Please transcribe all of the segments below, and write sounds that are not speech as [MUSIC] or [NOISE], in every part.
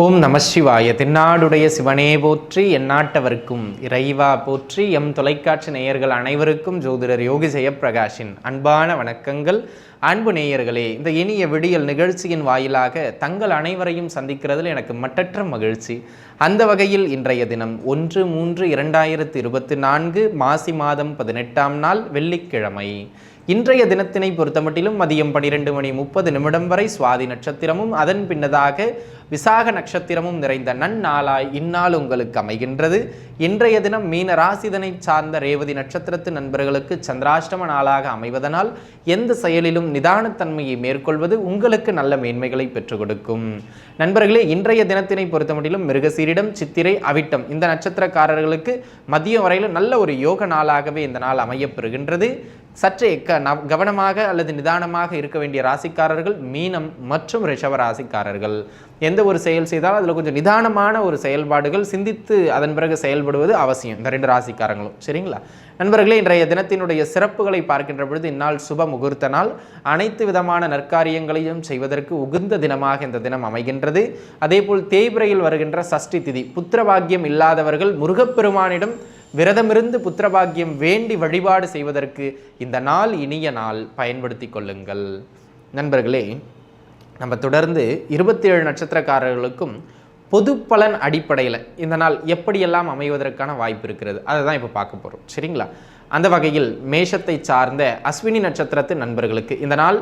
ஓம் நம சிவாய. தென்னாடுடைய சிவனே போற்றி எந்நாட்டவர்க்கும் இறைவா போற்றி. எம் தொலைக்காட்சி நேயர்கள் அனைவருக்கும் ஜோதிடர் யோகி ஜெயப்பிரகாஷின் அன்பான வணக்கங்கள். அன்பு நேயர்களே இந்த இனிய விடியல் நிகழ்ச்சியின் வாயிலாக தங்கள் அனைவரையும் சந்திக்கிறதில் எனக்கு மட்டற்ற மகிழ்ச்சி. அந்த வகையில் இன்றைய தினம் ஒன்று மூன்று இரண்டாயிரத்து இருபத்தி நான்கு மாசி மாதம் பதினெட்டாம் நாள் வெள்ளிக்கிழமை. இன்றைய தினத்தினை பொறுத்தமட்டிலும் மதியம் பனிரெண்டு மணி முப்பது நிமிடம் வரை சுவாதி நட்சத்திரமும் அதன் பின்னதாக விசாக நட்சத்திரமும் நிறைந்த நன்னாளாய் இந்நாள் உங்களுக்கு அமைகின்றது. இன்றைய தினம் மீன ராசிதனை சார்ந்த ரேவதி நட்சத்திரத்து நண்பர்களுக்கு சந்திராஷ்டம நாளாக அமைவதனால் எந்த செயலிலும் நிதானத்தன்மையை மேற்கொள்வது உங்களுக்கு நல்ல மேன்மைகளை பெற்றுக் கொடுக்கும். நண்பர்களே இன்றைய தினத்தினை பொறுத்தமட்டிலும் மிருகசீரிடம் சித்திரை அவிட்டம் இந்த நட்சத்திரக்காரர்களுக்கு மதியம் வரையிலும் நல்ல ஒரு யோக நாளாகவே இந்த நாள் அமையப்பெறுகின்றது சற்றே க கவனமாக அல்லது நிதானமாக இருக்க வேண்டிய ராசிக்காரர்கள் மீனம் மற்றும் ரிஷவ ராசிக்காரர்கள். எந்த ஒரு செயல் செய்தாலும் அதில் கொஞ்சம் நிதானமான ஒரு செயல்பாடுகள் சிந்தித்து அதன் பிறகு செயல்படுவது அவசியம். இந்த ரெண்டு ராசிக்காரங்களும். சரிங்களா? நண்பர்களே இன்றைய தினத்தினுடைய சிறப்புகளை பார்க்கின்ற பொழுது இந்நாள் சுப முகூர்த்த நாள். அனைத்து விதமான நற்காரியங்களையும் செய்வதற்கு உகந்த தினமாக இந்த தினம் அமைகின்றது. அதேபோல் தேய்பிரையில் வருகின்ற சஷ்டி திதி. புத்திரபாகியம் இல்லாதவர்கள் முருகப்பெருமானிடம் விரதமிருந்து புத்திரபாக்கியம் வேண்டி வழிபாடு செய்வதற்கு இந்த நாள் இனிய நாள். பயன்படுத்தி கொள்ளுங்கள். நண்பர்களே நம்ம தொடர்ந்து இருபத்தி ஏழு நட்சத்திரக்காரர்களுக்கும் பொது பலன் அடிப்படையில் இந்த நாள் எப்படியெல்லாம் அமைவதற்கான வாய்ப்பு இருக்கிறது அதை தான் இப்போ பார்க்க போகிறோம் சரிங்களா? அந்த வகையில் மேஷத்தை சார்ந்த அஸ்வினி நட்சத்திரத்து நண்பர்களுக்கு இந்த நாள்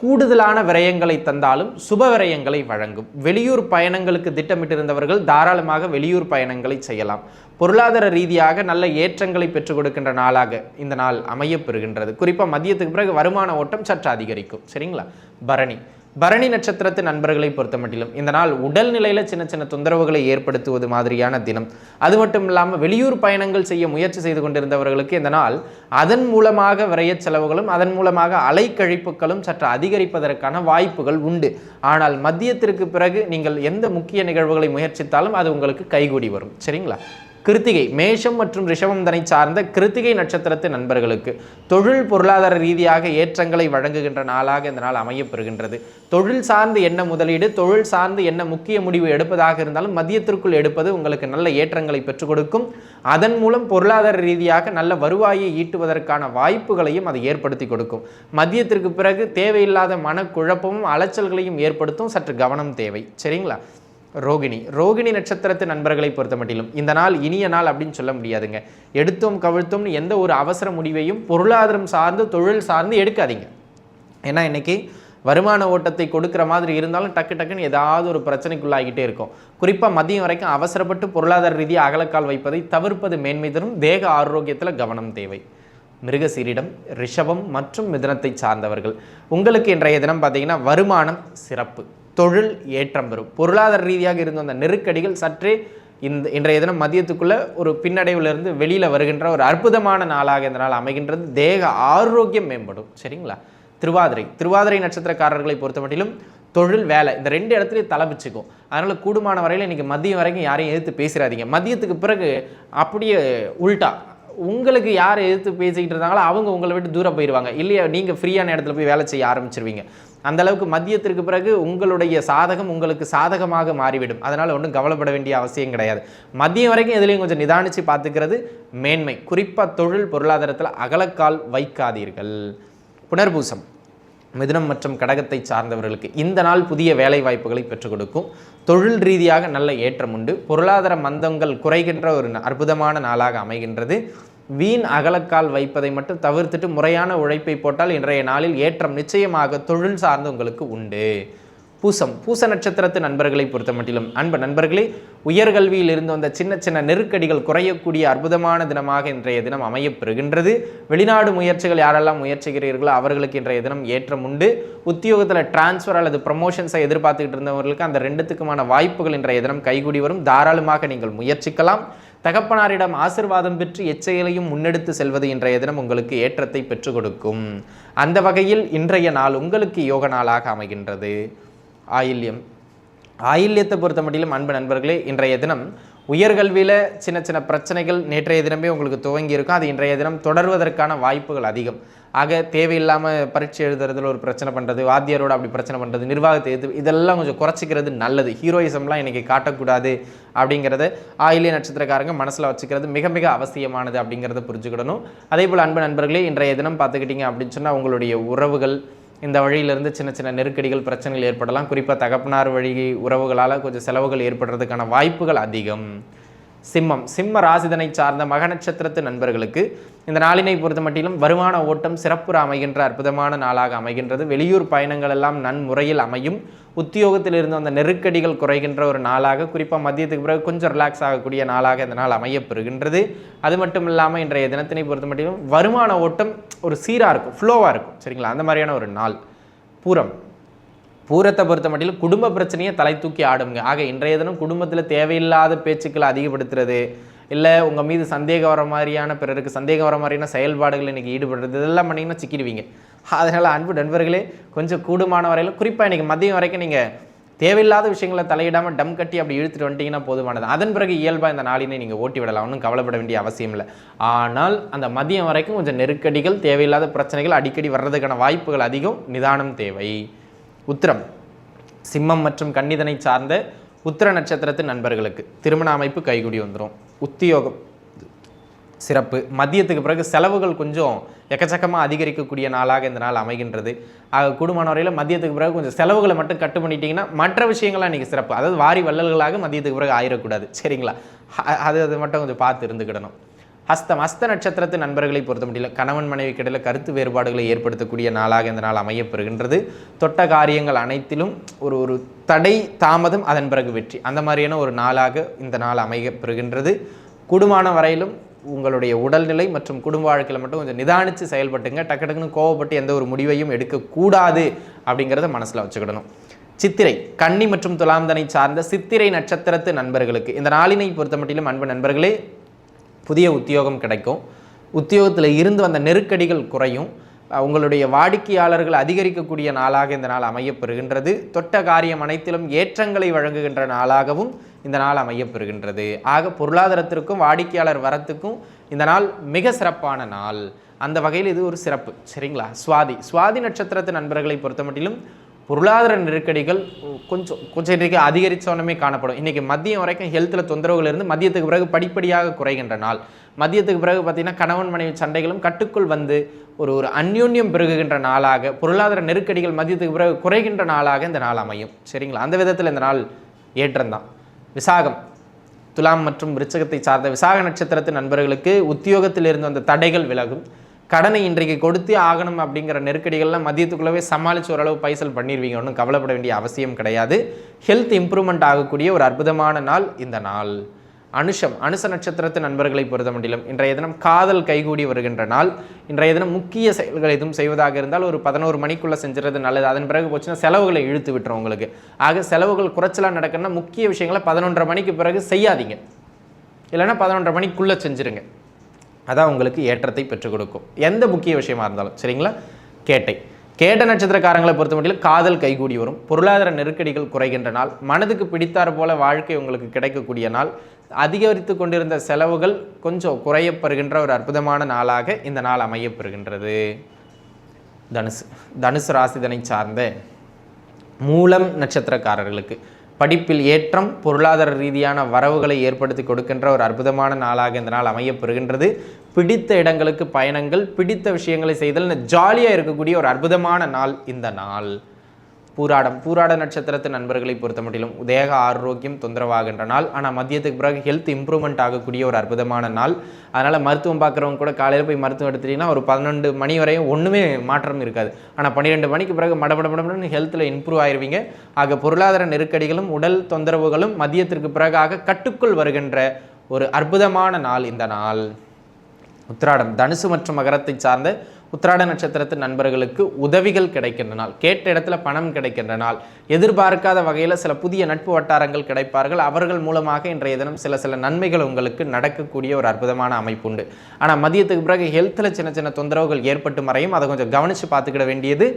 கூடுதலான விரயங்களை தந்தாலும் சுப விரயங்களை வழங்கும். வெளியூர் பயணங்களுக்கு திட்டமிட்டிருந்தவர்கள் தாராளமாக வெளியூர் பயணங்களை செய்யலாம். பொருளாதார ரீதியாக நல்ல ஏற்றங்களை பெற்றுக் கொடுக்கின்ற நாளாக இந்த நாள் அமையப்பெறுகின்றது குறிப்பாக மதியத்துக்கு பிறகு வருமான ஓட்டம் சற்று அதிகரிக்கும். சரிங்களா? பரணி. பரணி நட்சத்திரத்து நண்பர்களை பொறுத்தமட்டிலும் இந்த நாள் உடல் நிலையில சின்ன சின்ன தொந்தரவுகளை ஏற்படுத்துவது மாதிரியான தினம். அது மட்டும் இல்லாமல் வெளியூர் பயணங்கள் செய்ய முயற்சி செய்து கொண்டிருந்தவர்களுக்கு இந்த நாள் அதன் மூலமாக விரைய செலவுகளும் அதன் மூலமாக அலைக்கழிப்புகளும் சற்று அதிகரிப்பதற்கான வாய்ப்புகள் உண்டு. ஆனால் மதியத்திற்கு பிறகு நீங்கள் எந்த முக்கிய நிகழ்வுகளை முயற்சித்தாலும் அது உங்களுக்கு கைகூடி வரும். சரிங்களா? கிருத்திகை மேஷம் மற்றும் ரிஷபம் தனை சார்ந்த கிருத்திகை நட்சத்திரத்து நண்பர்களுக்கு தொழில் பொருளாதார ரீதியாக ஏற்றங்களை வழங்குகின்ற நாளாக இந்த நாள் அமையப்பெறுகின்றது. தொழில் சார்ந்து என்ன முதலீடு தொழில் சார்ந்து என்ன முக்கிய முடிவு எடுப்பதாக இருந்தாலும் மதியத்திற்குள் எடுப்பது உங்களுக்கு நல்ல ஏற்றங்களை பெற்றுக் கொடுக்கும். அதன் மூலம் பொருளாதார ரீதியாக நல்ல வருவாயை ஈட்டுவதற்கான வாய்ப்புகளையும் அது ஏற்படுத்தி கொடுக்கும். மதியத்திற்கு பிறகு தேவையில்லாத மனக்குழப்பமும் அலைச்சல்களையும் ஏற்படுத்தும் சற்று கவனம் தேவை. சரிங்களா? ரோகிணி. ரோகிணி நட்சத்திரத்து நண்பர்களை பொறுத்த மட்டிலும் இந்த நாள் இனிய நாள் அப்படின்னு சொல்ல முடியாதுங்க. எடுத்தோம் கவிழ்த்தோம்னு எந்த ஒரு அவசர முடிவையும் பொருளாதாரம் சார்ந்து தொழில் சார்ந்து எடுக்காதீங்க. ஏன்னா இன்னைக்கு வருமான ஓட்டத்தை கொடுக்குற மாதிரி இருந்தாலும் டக்கு டக்குன்னு ஏதாவது ஒரு பிரச்சனைக்குள்ளாகிட்டே இருக்கும். குறிப்பாக மதியம் வரைக்கும் அவசரப்பட்டு பொருளாதார ரீதியாக அகலக்கால் வைப்பதை தவிர்ப்பது மேன்மை தரும் தேக ஆரோக்கியத்தில் கவனம் தேவை. மிருகசீரிடம் ரிஷபம் மற்றும் மிதனத்தை சார்ந்தவர்கள். உங்களுக்கு இன்றைய தினம் பார்த்தீங்கன்னா வருமானம் சிறப்பு. தொழில் ஏற்றம் பெறும். பொருளாதார ரீதியாக இருந்த அந்த நெருக்கடிகள் சற்றே இந்த இன்றைய தினம் மதியத்துக்குள்ள ஒரு பின்னடைவிலிருந்து வெளியில் வருகின்ற ஒரு அற்புதமான நாளாக இந்த நாள் அமைகின்றது. தேக ஆரோக்கியம் மேம்படும். சரிங்களா? திருவாதிரை. திருவாதிரை நட்சத்திரக்காரர்களை பொறுத்தமட்டிலும் தொழில் வேலை இந்த ரெண்டு இடத்துலையும் தலைப்பிச்சுக்கும் அதனால் கூடுமான வரையில் இன்றைக்கி மதியம் வரைக்கும் யாரையும் எதிர்த்து பேசிடாதீங்க மதியத்துக்கு பிறகு அப்படியே உள்டா. உங்களுக்கு யார் எதிர்த்து பேசிக்கிட்டு இருந்தாங்களோ அவங்க உங்களை விட்டு தூரம் போயிடுவாங்க. இல்லையா நீங்கள் ஃப்ரீயான இடத்துல போய் வேலை செய்ய ஆரம்பிச்சிருவீங்க. அந்தளவுக்கு மதியத்திற்கு பிறகு உங்களுடைய சாதகம் உங்களுக்கு சாதகமாக மாறிவிடும். அதனால் ஒன்றும் கவலைப்பட வேண்டிய அவசியம் கிடையாது. மதியம் வரைக்கும் எதுலேயும் கொஞ்சம் நிதானித்து பார்த்துக்கிறது மேன்மை. குறிப்பாக தொழில் பொருளாதாரத்தில் அகலக்கால் வைக்காதீர்கள். புனர்பூசம். மிதுனம் மற்றும் கடகத்தை சார்ந்தவர்களுக்கு இந்த நாள் புதிய வேலை வாய்ப்புகளை பெற்றுக் கொடுக்கும். தொழில் ரீதியாக நல்ல ஏற்றம் உண்டு. பொருளாதார மந்தங்கள் குறைகின்ற ஒரு அற்புதமான நாளாக அமைகின்றது. வீண் அகலக்கால் வைப்பதை மட்டும் தவிர்த்துட்டு முறையான உழைப்பை போட்டால் இன்றைய நாளில் ஏற்றம் நிச்சயமாக தொழில் சார்ந்து உங்களுக்கு உண்டு. பூசம் பூச நட்சத்திரத்து நண்பர்களை பொறுத்த மட்டிலும் அன்பு நண்பர்களே உயர்கல்வியில் இருந்து வந்த சின்ன சின்ன நெருக்கடிகள் குறையக்கூடிய அற்புதமான தினமாக இன்றைய தினம் அமையப்பெறுகின்றது. வெளிநாடு முயற்சிகள் யாரெல்லாம் முயற்சிக்கிறீர்களோ அவர்களுக்கு இன்றைய தினம் ஏற்றம் உண்டு. உத்தியோகத்தில் டிரான்ஸ்ஃபர் அல்லது ப்ரமோஷன்ஸை எதிர்பார்த்துக்கிட்டு இருந்தவர்களுக்கு அந்த ரெண்டுத்துக்குமான வாய்ப்புகள் இன்றைய தினம் கைகூடி வரும். தாராளமாக நீங்கள் முயற்சிக்கலாம். தகப்பனாரிடம் ஆசிர்வாதம் பெற்று எச்செயலையும் முன்னெடுத்து செல்வது இன்றைய தினம் உங்களுக்கு ஏற்றத்தை பெற்றுக் கொடுக்கும். அந்த வகையில் இன்றைய நாள் உங்களுக்கு யோக நாளாக அமைகின்றது. ஆயில்யம். ஆயில்யத்தை பொறுத்த மட்டிலும் அன்பு நண்பர்களே இன்றைய தினம் உயர்கல்வியில் சின்ன சின்ன பிரச்சனைகள் நேற்றைய தினமே உங்களுக்கு துவங்கி இருக்கும். அது இன்றைய தினம் தொடர்வதற்கான வாய்ப்புகள் அதிகம். ஆக தேவையில்லாமல் பரீட்சை எழுதுறதுல ஒரு பிரச்சனை பண்ணுறது வாத்தியாரோட அப்படி பிரச்சனை பண்ணுறது நிர்வாகத்தை எது இதெல்லாம் கொஞ்சம் குறைச்சிக்கிறது நல்லது. ஹீரோயிசம்லாம் இன்றைக்கி காட்டக்கூடாது அப்படிங்கிறத ஆயிலிய நட்சத்திரக்காரங்க மனசில் வச்சுக்கிறது மிக மிக அவசியமானது அப்படிங்கிறத புரிஞ்சுக்கிடணும். அதே போல் அன்பு நண்பர்களே இன்றைய தினம் பார்த்துக்கிட்டிங்க அப்படின்னு சொன்னால் உங்களுடைய உறவுகள் இந்த வழியிலிருந்து சின்ன சின்ன நெருக்கடிகள் பிரச்சனைகள் ஏற்படலாம். குறிப்பாக தகப்பனார் வழி உறவுகளால் கொஞ்சம் செலவுகள் ஏற்படுறதுக்கான வாய்ப்புகள் அதிகம். சிம்மம். சிம்ம ராசிதனை சார்ந்த மக நட்சத்திரத்து நண்பர்களுக்கு இந்த நாளினை பொறுத்த மட்டிலும் வருமான ஓட்டம் சிறப்புற அமைகின்ற அற்புதமான நாளாக அமைகின்றது. வெளியூர் பயணங்கள் எல்லாம் நன்முறையில் அமையும். உத்தியோகத்தில் இருந்து அந்த நெருக்கடிகள் குறைகின்ற ஒரு நாளாக குறிப்பாக மதியத்துக்கு பிறகு கொஞ்சம் ரிலாக்ஸ் ஆகக்கூடிய நாளாக இந்த நாள் அமையப்பெறுகின்றது. அது மட்டும் இல்லாமல் இன்றைய தினத்தினை பொறுத்த மட்டிலும் வருமான ஓட்டம் ஒரு சீராக இருக்கும் ஃப்ளோவாக இருக்கும். சரிங்களா? அந்த மாதிரியான ஒரு நாள். பூரம். பூரத்தை பொறுத்த மட்டிலும் குடும்ப பிரச்சனையை தலை தூக்கி ஆடுங்க ஆக இன்றைய தினம் குடும்பத்தில் தேவையில்லாத பேச்சுக்களை அதிகப்படுத்துறது இல்லை உங்கள் மீது சந்தேகம் வர மாதிரியான பிறருக்கு சந்தேகம் வர மாதிரியான செயல்பாடுகள் இன்றைக்கி ஈடுபடுறது இதெல்லாம் பண்ணிங்கன்னா சிக்கிடுவீங்க. அதனால் அன்பு நண்பர்களே கொஞ்சம் கூடுமான வரையில் குறிப்பாக இன்றைக்கி மதியம் வரைக்கும் நீங்கள் தேவையில்லாத விஷயங்களை தலையிடாமல் டம் கட்டி அப்படி இழுத்துட்டு வந்துட்டீங்கன்னா போதுமானது. அதன் பிறகு இயல்பாக இந்த நாளினை நீங்கள் ஓட்டி விடலாம். ஒன்றும் கவலைப்பட வேண்டிய அவசியம் இல்லை. ஆனால் அந்த மதியம் வரைக்கும் கொஞ்சம் நெருக்கடிகள் தேவையில்லாத பிரச்சனைகள் அடிக்கடி வர்றதுக்கான வாய்ப்புகள் அதிகம் நிதானம் தேவை. உத்திரம். சிம்மம் மற்றும் கன்னிதனை சார்ந்த உத்திர நட்சத்திரத்து நண்பர்களுக்கு திருமண அமைப்பு கைகூடி வந்துடும் உத்தியோகம் சிறப்பு. மதியத்துக்கு பிறகு செலவுகள் கொஞ்சம் எக்கச்சக்கமாக அதிகரிக்கக்கூடிய நாளாக இந்த நாள் அமைகின்றது. ஆக வரையில் மதியத்துக்கு பிறகு கொஞ்சம் செலவுகளை மட்டும் கட்டு பண்ணிட்டீங்கன்னா மற்ற விஷயங்கள்லாம் இன்றைக்கி சிறப்பு. அதாவது வாரி வள்ளல்களாக மதியத்துக்கு பிறகு ஆயிடக்கூடாது சரிங்களா? அது அது மட்டும் கொஞ்சம் பார்த்து இருந்துக்கிடணும். ஹஸ்தம் ஹஸ்த நட்சத்திரத்து நண்பர்களை பொறுத்த முடியல கணவன் மனைவி கிடையில் கருத்து வேறுபாடுகளை ஏற்படுத்தக்கூடிய நாளாக இந்த நாள் அமையப்பெறுகின்றது தொட்ட காரியங்கள் அனைத்திலும் ஒரு ஒரு தடை தாமதம் அதன் பிறகு வெற்றி. அந்த மாதிரியான ஒரு நாளாக இந்த நாள் அமையப்பெறுகின்றது கூடுமான வரையிலும் உங்களுடைய உடல்நிலை மற்றும் குடும்ப வாழ்க்கையில் மட்டும் கொஞ்சம் நிதானித்து செயல்பட்டுங்க. டக்கு டக்குன்னு கோவப்பட்டு எந்த ஒரு முடிவையும் எடுக்கக்கூடாது அப்படிங்கிறத மனசில் வச்சுக்கிடணும். சித்திரை கன்னி மற்றும் துலாம்தனை சார்ந்த சித்திரை நட்சத்திரத்து நண்பர்களுக்கு. இந்த நாளினை பொறுத்த மட்டிலும் அன்பு நண்பர்களே புதிய உத்தியோகம் கிடைக்கும். உத்தியோகத்தில் இருந்து வந்த நெருக்கடிகள் குறையும். உங்களுடைய வாடிக்கையாளர்கள் அதிகரிக்கக்கூடிய நாளாக இந்த நாள் அமையப்பெறுகின்றது. தொட்ட காரியம் அனைத்திலும் ஏற்றங்களை வழங்குகின்ற நாளாகவும் இந்த நாள் அமையப்பெறுகின்றது. ஆக பொருளாதாரத்திற்கும் வாடிக்கையாளர் வரத்துக்கும் இந்த நாள் மிக சிறப்பான நாள். அந்த வகையில் இது ஒரு சிறப்பு. சரிங்களா? சுவாதி. சுவாதி நட்சத்திரத்து நண்பர்களை பொறுத்த மட்டிலும் பொருளாதார நெருக்கடிகள் கொஞ்சம் கொஞ்சம் இன்றைக்கு அதிகரித்தவனமே காணப்படும். இன்றைக்கி மதியம் வரைக்கும் ஹெல்த்தில் தொந்தரவுகள் இருந்து மதியத்துக்கு பிறகு படிப்படியாக குறைகின்ற நாள். மதியத்துக்கு பிறகு பார்த்திங்கன்னா கணவன் மனைவி சண்டைகளும் கட்டுக்குள் வந்து ஒரு ஒரு அந்யோன்யம் பெருகுகின்ற நாளாக பொருளாதார நெருக்கடிகள் மதியத்துக்கு பிறகு குறைகின்ற நாளாக இந்த நாள் அமையும். சரிங்களா? அந்த விதத்தில் இந்த நாள் ஏற்றம்தான். விசாகம் துலாம் மற்றும் விருச்சகத்தை சார்ந்த விசாக நட்சத்திரத்தின் நண்பர்களுக்கு உத்தியோகத்தில் இருந்து வந்த தடைகள் விலகும். கடனை இன்றைக்கு கொடுத்து ஆகணும் அப்படிங்கிற நெருக்கடிகள்லாம் மதியத்துக்குள்ளவே சமாளித்து ஓரளவு பைசல் பண்ணிடுவீங்க ஒன்றும் கவலைப்பட வேண்டிய அவசியம் கிடையாது. ஹெல்த் இம்ப்ரூவ்மெண்ட் ஆகக்கூடிய ஒரு அற்புதமான நாள் இந்த நாள். அனுஷம் அனுச நட்சத்திரத்து நண்பர்களை பொறுத்த முடியலும் இன்றைய தினம் காதல் கைகூடி வருகின்ற நாள். இன்றைய தினம் முக்கிய செயல்கள் எதுவும் செய்வதாக இருந்தால் ஒரு பதினோரு மணிக்குள்ளே செஞ்சுறது நல்லது. அதன் பிறகு போச்சுன்னா செலவுகளை இழுத்து விட்டுரும் உங்களுக்கு. ஆக செலவுகள் குறைச்சலாக நடக்கணும்னா முக்கிய விஷயங்களை பதினொன்றரை மணிக்கு பிறகு செய்யாதீங்க. இல்லைன்னா பதினொன்றரை மணிக்குள்ளே செஞ்சுருங்க. அதான் உங்களுக்கு ஏற்றத்தை பெற்றுக் கொடுக்கும். எந்த முக்கிய விஷயமா இருந்தாலும் சரிங்களா? கேட்டை. கேட்ட நட்சத்திரக்காரங்களை பொறுத்த மட்டும் காதல் கைகூடி வரும். பொருளாதார நெருக்கடிகள் குறைகின்ற நாள். மனதுக்கு பிடித்தார் போல வாழ்க்கை உங்களுக்கு கிடைக்கக்கூடிய நாள். அதிகரித்து கொண்டிருந்த செலவுகள் கொஞ்சம் குறையப்பெறுகின்ற ஒரு அற்புதமான நாளாக இந்த நாள் அமையப்பெறுகின்றது. தனுசு. தனுசு ராசிதனை சார்ந்த மூலம் நட்சத்திரக்காரர்களுக்கு. படிப்பில் ஏற்றம் பொருளாதார ரீதியான வரவுகளை ஏற்படுத்தி கொடுக்கின்ற ஒரு அற்புதமான நாளாக இந்த நாள் அமையப்பெறுகின்றது. பிடித்த இடங்களுக்கு பயணங்கள் பிடித்த விஷயங்களை செய்தல் ஜாலியாக இருக்கக்கூடிய ஒரு அற்புதமான நாள் இந்த நாள். பூராடம் பூராட நட்சத்திரத்து நண்பர்களை பொறுத்த மட்டிலும் தேக ஆரோக்கியம் தொந்தரவாகின்ற நாள். ஆனால் மதியத்துக்கு பிறகு ஹெல்த் இம்ப்ரூவ்மெண்ட் ஆகக்கூடிய ஒரு அற்புதமான நாள். அதனால் மருத்துவம் பார்க்குறவங்க கூட காலையில் போய் மருத்துவம் எடுத்துட்டீங்கன்னா ஒரு பன்னெண்டு மணி வரையும் ஒன்றுமே மாற்றம் இருக்காது. ஆனால் பன்னிரெண்டு மணிக்கு பிறகு மடபட ஹெல்த்தில் இம்ப்ரூவ் ஆயிருவீங்க. ஆக பொருளாதார நெருக்கடிகளும் உடல் தொந்தரவுகளும் மதியத்திற்கு பிறகாக கட்டுக்குள் வருகின்ற ஒரு அற்புதமான நாள் இந்த நாள். உத்திராடம் தனுசு மற்றும் மகரத்தை சார்ந்த உத்திராட நட்சத்திரத்து நண்பர்களுக்கு உதவிகள் கிடைக்கின்ற நாள் கேட்ட இடத்துல பணம் கிடைக்கின்ற நாள் எதிர்பார்க்காத வகையில் சில புதிய நட்பு வட்டாரங்கள் கிடைப்பார்கள். அவர்கள் மூலமாக இன்றைய தினம் சில சில நன்மைகள் உங்களுக்கு நடக்கக்கூடிய ஒரு அற்புதமான அமைப்பு உண்டு. ஆனால் மதியத்துக்கு பிறகு ஹெல்த்தில் சின்ன சின்ன தொந்தரவுகள் ஏற்பட்டு மறையும். அதை கொஞ்சம் கவனித்து பார்த்துக்கிட வேண்டியது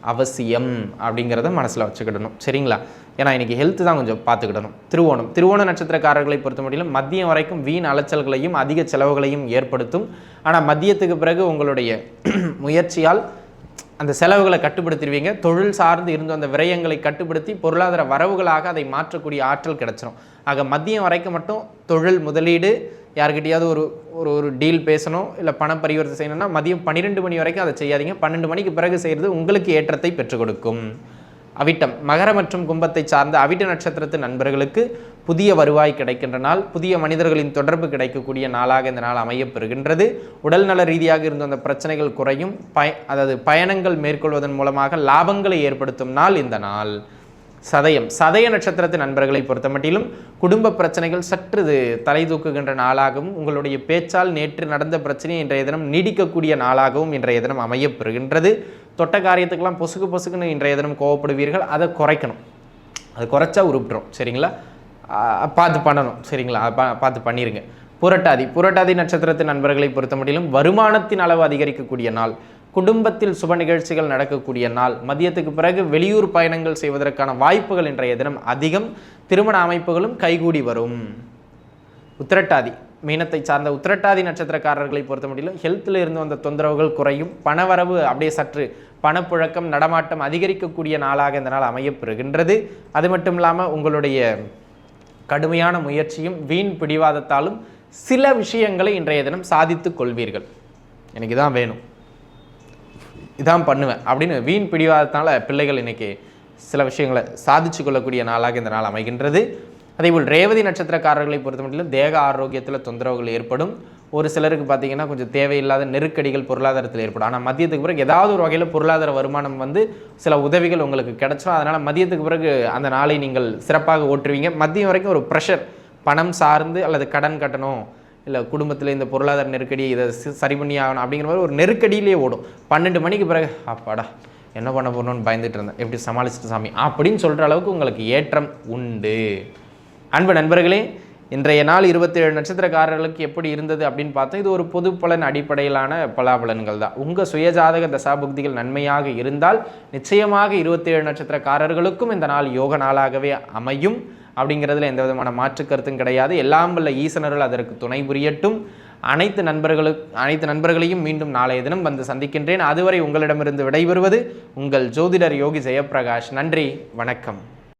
அவசியம் அப்படிங்கிறத மனசில் வச்சுக்கிடணும். சரிங்களா? ஏன்னா இன்றைக்கி ஹெல்த் தான் கொஞ்சம் பார்த்துக்கிடணும். திருவோணம். திருவோண நட்சத்திரக்காரர்களை பொறுத்த முடியலும் மதியம் வரைக்கும் வீண் அலைச்சல்களையும் அதிக செலவுகளையும் ஏற்படுத்தும். ஆனால் மதியத்துக்கு பிறகு உங்களுடைய [CLEARS THROAT] முயற்சியால் அந்த செலவுகளை கட்டுப்படுத்திடுவீங்க. தொழில் சார்ந்து இருந்த அந்த விரயங்களை கட்டுப்படுத்தி பொருளாதார வரவுகளாக அதை மாற்றக்கூடிய ஆற்றல் கிடைச்சிரும். ஆக மதியம் வரைக்கும் மட்டும் தொழில் முதலீடு யாருக்கிட்டையாவது ஒரு ஒரு ஒரு டீல் பேசணும் இல்லை பண பரிவர்த்தனை செய்யணும்னா மதியம் பன்னிரெண்டு மணி வரைக்கும் அதை செய்யாதீங்க. பன்னெண்டு மணிக்கு பிறகு செய்கிறது உங்களுக்கு ஏற்றத்தை பெற்றுக் கொடுக்கும். அவிட்டம் மகர மற்றும் கும்பத்தை சார்ந்த அவிட்ட நட்சத்திரத்து நண்பர்களுக்கு புதிய வருவாய் கிடைக்கின்ற நாள் புதிய மனிதர்களின் தொடர்பு கிடைக்கக்கூடிய நாளாக இந்த நாள் அமையப்பெறுகின்றது. உடல்நல ரீதியாக இருந்த அந்த பிரச்சனைகள் குறையும். பய அதாவது பயணங்கள் மேற்கொள்வதன் மூலமாக லாபங்களை ஏற்படுத்தும் நாள் இந்த நாள். சதயம். சதய நட்சத்திரத்து நண்பர்களை பொறுத்தமட்டிலும் குடும்ப பிரச்சனைகள் சற்று தலை தூக்குகின்ற நாளாகவும் உங்களுடைய பேச்சால் நேற்று நடந்த பிரச்சனையை இன்றைய தினம் நீடிக்கக்கூடிய நாளாகவும் இன்றைய தினம் அமையப்பெறுகின்றது. தொட்ட காரியத்துக்கெல்லாம் பொசுக்கு பொசுக்குன்னு இன்றைய தினம் கோவப்படுவீர்கள். அதை குறைக்கணும். அது குறைச்சா உருப்பிட்டுரும் சரிங்களா? பார்த்து பண்ணணும். சரிங்களா? பார்த்து பண்ணிடுங்க புரட்டாதி. புரட்டாதி நட்சத்திரத்து நண்பர்களை பொறுத்த மட்டிலும் வருமானத்தின் அளவு அதிகரிக்கக்கூடிய நாள். குடும்பத்தில் சுப நிகழ்ச்சிகள் நடக்கக்கூடிய நாள். மதியத்துக்கு பிறகு வெளியூர் பயணங்கள் செய்வதற்கான வாய்ப்புகள் இன்றைய தினம் அதிகம். திருமண அமைப்புகளும் கைகூடி வரும். உத்திரட்டாதி. மீனத்தை சார்ந்த உத்திரட்டாதி நட்சத்திரக்காரர்களை பொறுத்த முடியலும் ஹெல்த்தில் இருந்து வந்த தொந்தரவுகள் குறையும். பணவரவு அப்படியே சற்று பணப்புழக்கம் நடமாட்டம் அதிகரிக்கக்கூடிய நாளாக இந்த நாள் அமையப்பெறுகின்றது. அது மட்டும் இல்லாமல் உங்களுடைய கடுமையான முயற்சியும் வீண் பிடிவாதத்தாலும் சில விஷயங்களை இன்றைய தினம் சாதித்துக் கொள்வீர்கள். எனக்கு தான் வேணும். இதான் பண்ணுவேன் அப்படின்னு வீண் பிடிவாதத்தினால பிள்ளைகள் இன்றைக்கி சில விஷயங்களை சாதிச்சு கொள்ளக்கூடிய நாளாக இந்த நாள் அமைகின்றது. அதேபோல் ரேவதி நட்சத்திரக்காரர்களை பொறுத்த மட்டும் தேக ஆரோக்கியத்தில் தொந்தரவுகள் ஏற்படும். ஒரு சிலருக்கு பார்த்தீங்கன்னா கொஞ்சம் தேவையில்லாத நெருக்கடிகள் பொருளாதாரத்தில் ஏற்படும். ஆனால் மதியத்துக்கு பிறகு ஏதாவது ஒரு வகையில் பொருளாதார வருமானம் வந்து சில உதவிகள் உங்களுக்கு கிடைச்சோம் அதனால் மதியத்துக்கு பிறகு அந்த நாளை நீங்கள் சிறப்பாக ஓட்டுவீங்க. மதியம் வரைக்கும் ஒரு ப்ரெஷர் பணம் சார்ந்து அல்லது கடன் கட்டணும் இல்லை குடும்பத்தில் இந்த பொருளாதார நெருக்கடி இதை சரி பண்ணி ஆகணும் அப்படிங்கிற மாதிரி ஒரு நெருக்கடியிலே ஓடும். பன்னெண்டு மணிக்கு பிறகு அப்பாடா என்ன பண்ண போகணும்னு பயந்துட்டு இருந்தேன். எப்படி சமாளிச்சிட்டு சாமி? அப்படின்னு சொல்கிற அளவுக்கு உங்களுக்கு ஏற்றம் உண்டு. அன்பு நண்பர்களே இன்றைய நாள் இருபத்தேழு நட்சத்திரக்காரர்களுக்கு எப்படி இருந்தது அப்படின்னு பார்த்தா இது ஒரு பொது பலன் அடிப்படையிலான பலாபலன்கள் தான். உங்கள் சுயஜாதக தசாபுக்திகள் நன்மையாக இருந்தால் நிச்சயமாக இருபத்தேழு நட்சத்திரக்காரர்களுக்கும் இந்த நாள் யோக நாளாகவே அமையும். அப்படிங்கிறதுல எந்த விதமான மாற்று கருத்தும் கிடையாது. எல்லாம் வல்ல ஈசனர்கள் அதற்கு துணை புரியட்டும். அனைத்து நண்பர்களுக்கு அனைத்து நண்பர்களையும் மீண்டும் நாளைய தினம் வந்து சந்திக்கின்றேன். அதுவரை உங்களிடமிருந்து விடைபெறுவது உங்கள் ஜோதிடர் யோகி ஜெயப்பிரகாஷ். நன்றி வணக்கம்.